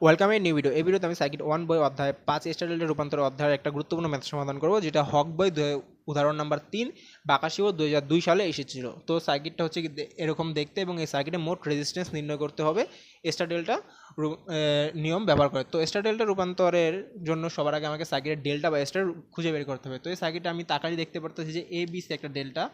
Welcome এই new video এই ভিডিওতে আমি সার্কিট ওয়ান বই অধ্যায় পাঁচ স্টাইলের রূপান্তর অধ্যায়ের একটা গুরুত্বপূর্ণ ম্যাথ সমাধান করব, যেটা হক বই উদাহরণ নাম্বার তিন, বাকাশিও দু হাজার দুই সালে এসেছিল। তো সার্কিটটা হচ্ছে এরকম দেখতে এবং এই সার্কিটে মোট রেজিস্ট্যান্স নির্ণয় করতে হবে স্টার নিয়ম ব্যবহার করে। তো স্টার ডেল্টা রূপান্তরের জন্য সবার আগে আমাকে সার্কিটের ডেল্টা বা স্টার খুঁজে বের করতে হবে। তো এই সার্কিটে আমি তাকালি দেখতে পারতেছি যে এ বি সি একটা ডেল্টা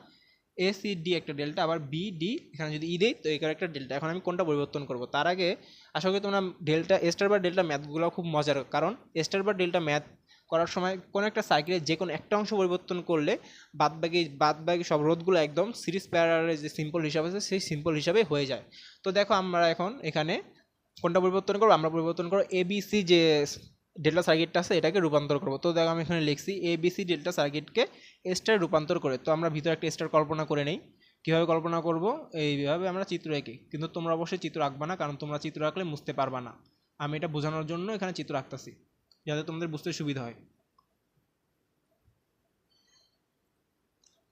এ সি ডি একটা ডেল্টা আবার বি ডি এখানে যদি ই দেই, তো এখানে একটা ডেল্টা এখন আমি কোনটা পরিবর্তন করব? তার আগে আশা করি তোমরা ডেল্টা স্টার বা ডেল্টা ম্যাথগুলো খুব মজার। কারণ স্টার বা ডেল্টা ম্যাথ করার সময় কোনো একটা সাইকেলের যে কোনো একটা অংশ পরিবর্তন করলে বাদ বাকি বাদ বাকি সব রোধগুলো একদম সিরিজ প্যারারের যে সিম্পল হিসাব আছে, সেই সিম্পল হিসাবে হয়ে যায়। তো দেখো আমরা এখন এখানে কোনটা পরিবর্তন করব? আমরা পরিবর্তন করব এবিসি যে ডেল্টা সার্কিটটা আছে, এটাকে রূপান্তর করব। তো দেখো আমি এখানে লিখছি এবিসি ডেল্টা সার্কিটকে স্টার রূপান্তর করে। তো আমরা ভিতরে একটা স্টার কল্পনা করে নেই। কীভাবে কল্পনা করব? এইভাবে আমরা চিত্র এঁকে। কিন্তু তোমরা অবশ্যই চিত্র আঁকবা না, কারণ তোমরা চিত্র আঁকলে বুঝতে পারবা না। আমি এটা বোঝানোর জন্য এখানে চিত্র আঁকতেছি, যাতে তোমাদের বুঝতে সুবিধা হয়।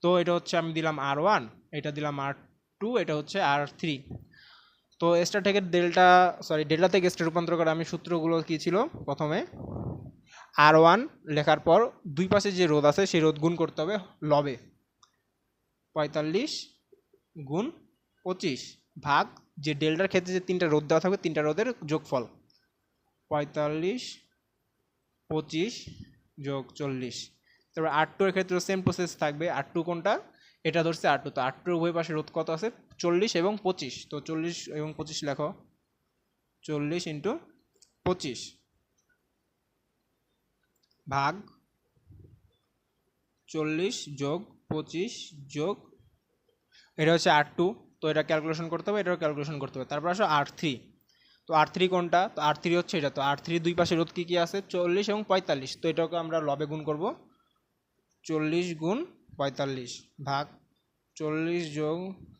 তো এটা হচ্ছে আমি দিলাম আর ওয়ান এটা দিলাম আর টু এটা হচ্ছে আর থ্রি তো স্টার থেকে ডেল্টা সরি ডেল্টা থেকে স্টার রূপান্তর করে আমি সূত্রগুলো কী ছিল প্রথমে? আর ওয়ান লেখার পর দুই পাশে যে রোদ আছে, সেই রোদ গুণ করতে হবে লবে পঁয়তাল্লিশ গুণ পঁচিশ ভাগ যে ডেল্টার ক্ষেত্রে যে তিনটা রোদ দেওয়া থাকবে, তিনটা রোদের যোগফল। পঁয়তাল্লিশ পঁচিশ যোগ চল্লিশ। তারপর আর টু এর ক্ষেত্রে সেম প্রসেস থাকবে। আর টু কোনটা? এটা ধরছে আর টু তো আর টুর উভয় পাশে রোধ কত আছে? চল্লিশ এবং পঁচিশ। তো চল্লিশ এবং পঁচিশ লেখো। চল্লিশ ইন্টু পঁচিশ। ভাগ চল্লিশ যোগ পঁচিশ যোগ, এটা হচ্ছে আর টু। তো এটা ক্যালকুলেশন করতে হবে, এটাও ক্যালকুলেশন করতে হবে। তারপর আসো আর থ্রি। তো আর থ্রি কোনটা? তো আর থ্রি হচ্ছে এটা। তো আর থ্রি দুই পাশে রোধ কী কী আছে? চল্লিশ এবং পঁয়তাল্লিশ। তো এটাকে আমরা লবে গুণ করব। চল্লিশ গুণ পঁয়তাল্লিশ ভাগ চল্লিশ যোগ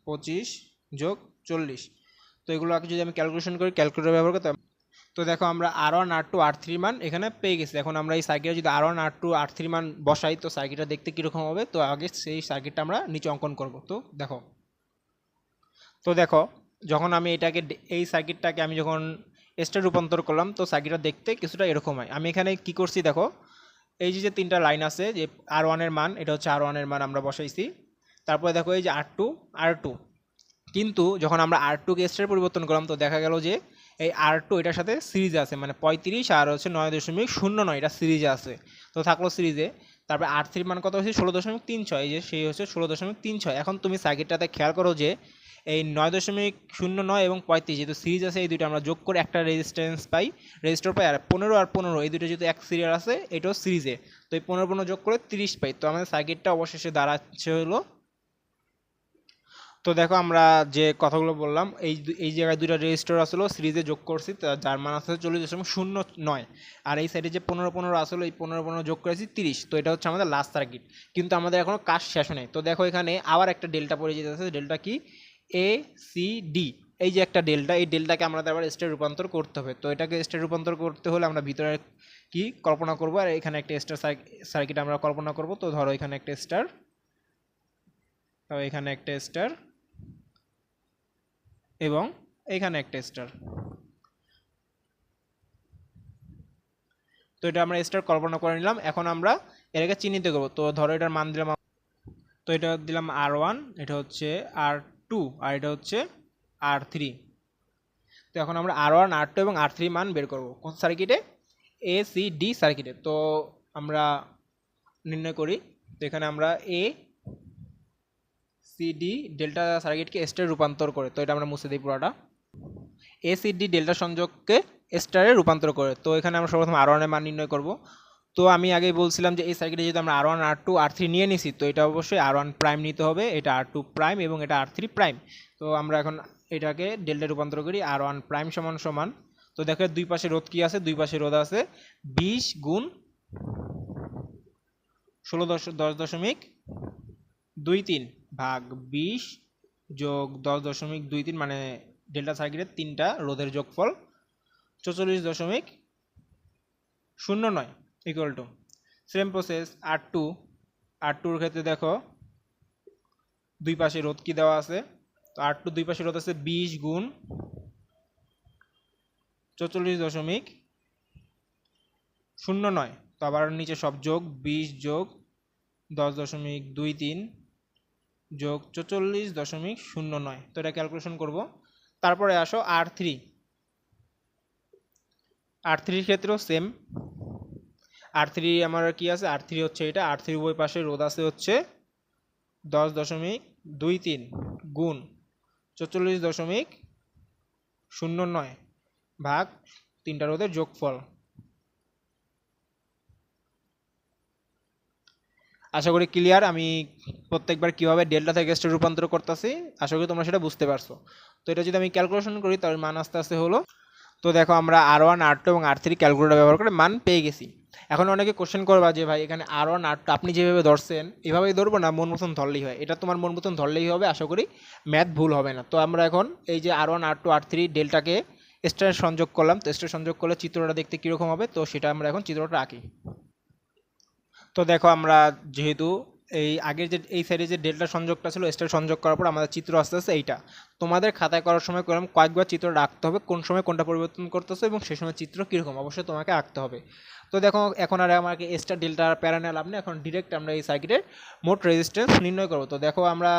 পঁচিশ যোগ চল্লিশ। তো এগুলোকে যদি আমি ক্যালকুলেশন করি ক্যালকুলেটর ব্যবহার করতে তো দেখো আমরা R one R two R three মান এখানে পেয়ে গেছি। এখন আমরা এই সার্কিটে যদি R one R two R three মান বসাই, তো সার্কিটটা দেখতে কীরকম হবে? তো আগে সেই সার্কিটটা আমরা নিচে অঙ্কন করব। তো দেখো তো দেখো, যখন আমি এটাকে এই সার্কিটটাকে আমি যখন স্টার রূপান্তর করলাম, তো সার্কিটটা দেখতে কিছুটা এরকম হয়। আমি এখানে কি করছি দেখো এই যে যে তিনটা লাইন আছে, যে আর ওয়ানের মান, এটা হচ্ছে আর ওয়ানের মান আমরা বসাইছি। তারপরে দেখো এই যে আর টু আর টু কিন্তু যখন আমরা আর টুকে স্টার পরিবর্তন করলাম, তো দেখা গেল যে, এই আর টু এটার সাথে সিরিজে আছে মানে পঁয়ত্রিশ আর হচ্ছে নয় দশমিক শূন্য নয়, এটা সিরিজে আছে। তো থাকল সিরিজে তারপরে আর থ্রির মান কত হচ্ছে ষোলো দশমিক তিন ছয়। এই যে, সেই হচ্ছে ষোলো দশমিক তিন ছয়। এখন তুমি সার্কিটটাতে খেয়াল করো যে এই নয় দশমিক শূন্য নয় এবং পঁয়ত্রিশ, যেহেতু সিরিজ আছে, এই দুটো আমরা যোগ করে একটা রেজিস্ট্যান্স পাই রেজিস্টার পাই, আর পনেরো আর পনেরো, এই দুটো যেহেতু এক সিরিয়াল আছে, এটাও সিরিজে। তো এই পনেরো পনেরো যোগ করে তিরিশ পাই। তো আমাদের সার্কিটটা অবশেষে দাঁড়াচ্ছে হলো, তো দেখো আমরা যে কথাগুলো বললাম, এই এই জায়গায় দুটো রেজিস্টার আসলো, সিরিজে যোগ করছি যার মান আসলে চল্লিশ দশমিক শূন্য নয়। আর এই সাইডে যে পনেরো পনেরো আসলো, এই পনেরো পনেরো যোগ করেছি তিরিশ, তো এটা হচ্ছে আমাদের লাস্ট সার্কিট কিন্তু আমাদের এখনও কাজ শেষ নেই তো দেখো এখানে আবার একটা ডেল্টা পড়ে যেতে আছে ডেল্টা কি? এ সি ডি এই যে একটা ডেল্টা এই ডেল্টাকে আমাদের আবার স্টার রূপান্তর করতে হবে। তো এটাকে স্টার রূপান্তর করতে হলে আমরা ভিতরে কি কল্পনা করব? আর এখানে একটা স্টার সার্কিট আমরা কল্পনা করব। তো ধরো এখানে একটা স্টার তো এখানে একটা স্টার এবং এখানে একটা স্টার তো এটা আমরা স্টার কল্পনা করে নিলাম। এখন আমরা এটাকে চিহ্নিত করব। তো ধরো এটার মান দিলাম তো এটা দিলাম আর ওয়ান এটা হচ্ছে আর টু, আর এটা হচ্ছে আর থ্রি তো এখন আমরা আর ওয়ান আর টু এবং আর থ্রি মান বের করব। কোন সার্কিটে এ সি ডি সার্কিটে তো আমরা নির্ণয় করি, তো এখানে আমরা এ সিডি ডেল্টা সার্কিটকে স্টারে রূপান্তর করে, তো এটা আমরা মুছে দিই পুরোটা। এসিডি ডেল্টা সংযোগকে স্টারে রূপান্তর করে, তো এখানে আমরা সর্বপ্রথম আর ওয়ানের মান নির্ণয় করব। তো আমি আগেই বলছিলাম যে এই সার্কিটে যদি আমরা R one R two R three নিয়ে নিছি, তো এটা অবশ্যই আর ওয়ান প্রাইম নিতে হবে, এটা আর টু প্রাইম এবং এটা আর থ্রি প্রাইম তো আমরা এখন এটাকে ডেল্টা রূপান্তর করি আর ওয়ান প্রাইম সমান সমান। তো দেখো দুই পাশে রোধ কি আছে? দুই পাশে রোধ আছে বিশ গুণ ষোলো দশ দশ দশমিক দুই তিন ভাগ বিশ যোগ দশ দশমিক দুই তিন মানে ডেল্টা সার্কিটের তিনটা রোধের যোগফল চৌচল্লিশ দশমিক শূন্য নয়। Equal to same process R two R টুর ক্ষেত্রে দেখো, দুই পাশে রোধ কি দেওয়া আছে? তো আর টু দুই পাশে রোধ আছে বিশ গুণ চৌচল্লিশ দশমিক শূন্য নয়। তো আবার নিচে সব যোগ, বিশ যোগ দশ দশমিক দুই তিন যোগ চৌচল্লিশ দশমিক শূন্য নয়। তো এটা ক্যালকুলেশন করব। তারপরে আসো আর থ্রি আর থ্রির ক্ষেত্রেও সেম আর থ্রি আমার কি আছে? আর থ্রি হচ্ছে এটা। আর থ্রি উভয় পাশে রোদ আছে হচ্ছে দশ দশমিক দুই তিন গুণ চৌচল্লিশ দশমিক শূন্য নয় ভাগ তিনটা রোদের যোগফল। আশা করি ক্লিয়ার আমি প্রত্যেকবার কীভাবে ডেল্টা থেকে স্টেট রূপান্তর করতেছি, আশা করি তোমরা সেটা বুঝতে পারছ। তো এটা যদি আমি ক্যালকুলেশন করি, তাহলে মান আস্তে আস্তে হলো। তো দেখো, আমরা আর ওয়ান আর টু এবং আর থ্রি ক্যালকুলেটর ব্যবহার করে মান পেয়ে গেছি। এখন অনেকে কোশ্চেন করবা যে, ভাই, এখানে আর ওয়ান আর টু আপনি যেভাবে ধরছেন, এভাবেই ধরবো না, মন মতন ধরলেই হয়। এটা তোমার মন মতন ধরলেই হবে, আশা করি ম্যাথ ভুল হবে না। তো আমরা এখন এই যে R one R two R three ডেল্টাকে স্টারে সংযোগ করলাম। তো স্টার সংযোগ করলে চিত্রটা দেখতে কীরকম হবে? তো সেটা আমরা এখন চিত্রটা আঁকি। তো দেখো আমরা যেহেতু এই আগের যে, এই সাইডে যে ডেল্টা সংযোগটা ছিল স্টার সংযোগ করার পর আমাদের চিত্র আস্তে আস্তে এইটা। তোমাদের খাতায় করার সময় করলাম কয়েকবার চিত্র রাখতে হবে, কোন সময় কোনটা পরিবর্তন করতেছো এবং সেই সময় চিত্র কীরকম, অবশ্যই তোমাকে আঁকতে হবে। তো দেখো, এখন আর আমাকে স্টার ডেল্টা প্যারানে লাভ নেই, এখন ডিরেক্ট আমরা এই সার্কিটের মোট রেজিস্ট্যান্স নির্ণয় করব। তো দেখো, আমরা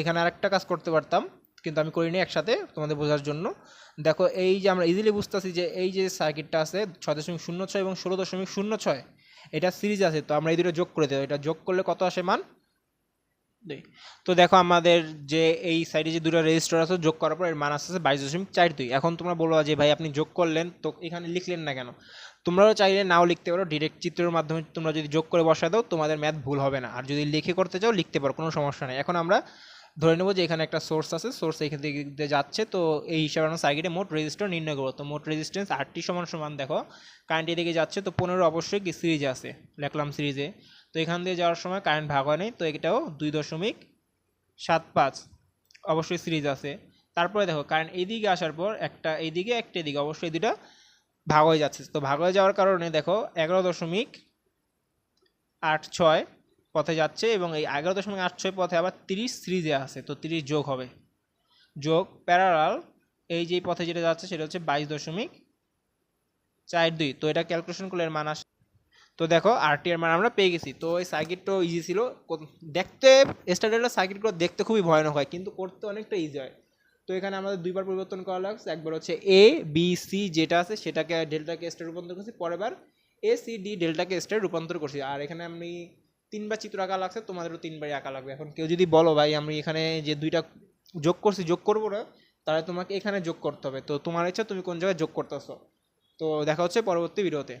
এখানে আরেকটা কাজ করতে পারতাম, কিন্তু আমি করিনি একসাথে তোমাদের বোঝার জন্য। দেখো, এই যে আমরা ইজিলি বুঝতেছি যে এই যে সার্কিটটা আছে, ছয় দশমিক শূন্য ছয় এবং ষোলো দশমিক শূন্য ছয় এটা সিরিজ আছে, তো আমরা এই দুটো যোগ করে দেবো এটা যোগ করলে কত আসে মান? দুই। তো দেখো আমাদের যে এই সাইডে যে দুটো রেজিস্টার আছে, যোগ করার পর এর মান আসতেছে বাইশ দশমিক চার দুই। এখন তোমরা বলো যে ভাই আপনি যোগ করলেন, তো এখানে লিখলেন না কেন? তোমরাও চাইলে নাও লিখতে পারো ডিরেক্ট চিত্রের মাধ্যমে তোমরা যদি যোগ করে বসা দাও, তোমাদের ম্যাথ ভুল হবে না। আর যদি লিখে করতে চাও, লিখতে পারো, কোনো সমস্যা নেই। এখন আমরা ধরে নেব যে এখানে একটা সোর্স আছে সোর্স এখান থেকে যাচ্ছে, তো এই হিসাবে আমরা সার্কিটে মোট রেজিস্টার নির্ণয় করব। তো মোট রেজিস্ট্যান্স আটটি সমান সমান দেখো কারেন্ট এদিকে যাচ্ছে, তো পনেরো অবশ্যই কি সিরিজে আছে লেখলাম সিরিজে তো এখান দিয়ে যাওয়ার সময় কারেন্ট ভাগ হয় নাই তো এটাও দুই দশমিক সাত পাঁচ অবশ্যই সিরিজ আছে। তারপরে দেখো কারেন্ট এইদিকে আসার পর একটা এইদিকে একটা এদিকে, অবশ্যই দুটা ভাগ হয়ে যাচ্ছে। তো ভাগ হয়ে যাওয়ার কারণে দেখো, এগারো দশমিক আট ছয় পথে যাচ্ছে এবং এই এগারো দশমিক আট ছয় পথে আবার তিরিশ সিরিজে আছে তো তিরিশ যোগ হবে। যোগ প্যারালাল এই যে পথে যেটা যাচ্ছে সেটা হচ্ছে বাইশ দশমিক চার দুই, তো এটা ক্যালকুলেশন করলে মান আসে। তো দেখো আরটি এর মান আমরা পেয়ে গেছি। তো এই সার্কিটটাও ইজি ছিল। দেখতে স্টার্টের সার্কিটগুলো দেখতে খুবই ভয়ানক হয়, কিন্তু করতে অনেকটা ইজি হয়। তো এখানে আমাদের দুইবার পরিবর্তন করা লাগছে। একবার হচ্ছে এ বি সি যেটা আছে সেটাকে ডেল্টাকে স্টার রূপান্তর করছি, পরের বার এ সি ডি ডেল্টাকে স্টার রূপান্তর করছি। আর এখানে আমি তিনবার চিত্র আঁকা লাগছে, তোমাদেরও তিনবারই আঁকা লাগবে। এখন কেউ যদি বলো, ভাই, আমি এখানে যে দুইটা যোগ করছি, যোগ করব না, তাহলে তোমাকে এখানে যোগ করতে হবে। তো তোমার ইচ্ছা, তুমি কোন জায়গায় যোগ করতেছো? তো দেখা হচ্ছে পরবর্তী ভিডিওতে